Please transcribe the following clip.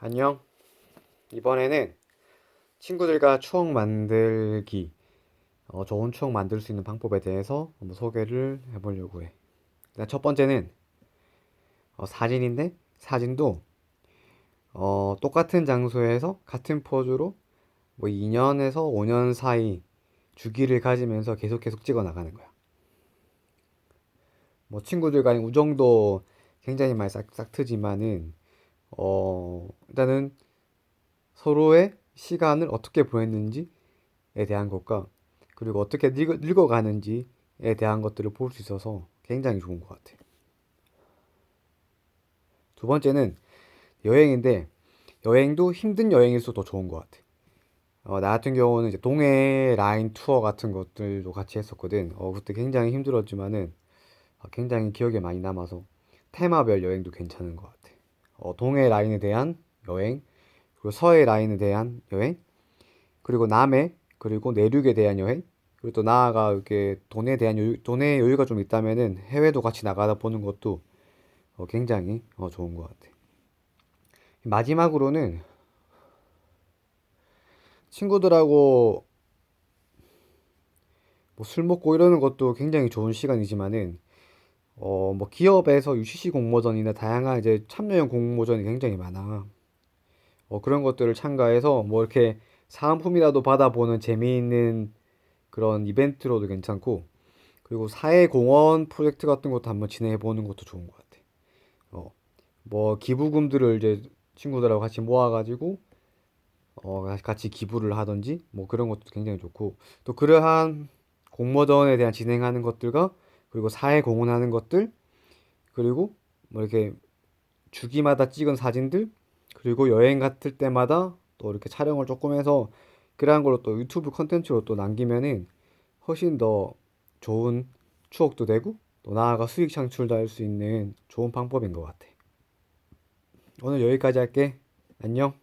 안녕. 이번에는 친구들과 추억 만들기, 어, 좋은 추억 만들 수 있는 방법에 대해서 한번 소개를 해보려고 해. 일단 첫 번째는 어, 사진인데 사진도 어, 똑같은 장소에서 같은 포즈로 뭐 2년에서 5년 사이 주기를 가지면서 계속 계속 찍어 나가는 거야. 뭐 친구들과의 우정도 굉장히 많이 싹, 싹 트지만은 어, 일단은 서로의 시간을 어떻게 보냈는지에 대한 것과 그리고 어떻게 늙어, 늙어가는지에 대한 것들을 볼 수 있어서 굉장히 좋은 것 같아. 두 번째는 여행인데 여행도 힘든 여행일수록 더 좋은 것 같아. 어, 나 같은 경우는 이제 동해 라인 투어 같은 것들도 같이 했었거든. 어, 그때 굉장히 힘들었지만은 어, 굉장히 기억에 많이 남아서 테마별 여행도 괜찮은 것 같아. 어, 동해 라인에 대한 여행, 그리고 서해 라인에 대한 여행, 그리고 남해, 그리고 내륙에 대한 여행, 그리고 또 나아가 이렇게 돈에 대한 여유, 돈의 여유가 좀 있다면은 해외도 같이 나가다 보는 것도 어, 굉장히 어, 좋은 것 같아. 마지막으로는 친구들하고 뭐 술 먹고 이러는 것도 굉장히 좋은 시간이지만은 어, 뭐 기업에서 UCC 공모전이나 다양한 이제 참여형 공모전이 굉장히 많아. 어, 그런 것들을 참가해서 뭐 이렇게 사은품이라도 받아보는 재미있는 그런 이벤트로도 괜찮고, 그리고 사회공헌 프로젝트 같은 것도 한번 진행해보는 것도 좋은 것 같아. 어, 뭐 기부금들을 이제 친구들하고 같이 모아가지고, 어, 같이 기부를 하든지, 뭐 그런 것도 굉장히 좋고, 또 그러한 공모전에 대한 진행하는 것들과, 그리고 사회 공헌하는 것들, 그리고 뭐 이렇게 주기마다 찍은 사진들, 그리고 여행 갔을 때마다 또 이렇게 촬영을 조금 해서 그러한 걸로 또 유튜브 컨텐츠로 또 남기면은 훨씬 더 좋은 추억도 되고 또 나아가 수익 창출도 할 수 있는 좋은 방법인 것 같아. 오늘 여기까지 할게. 안녕.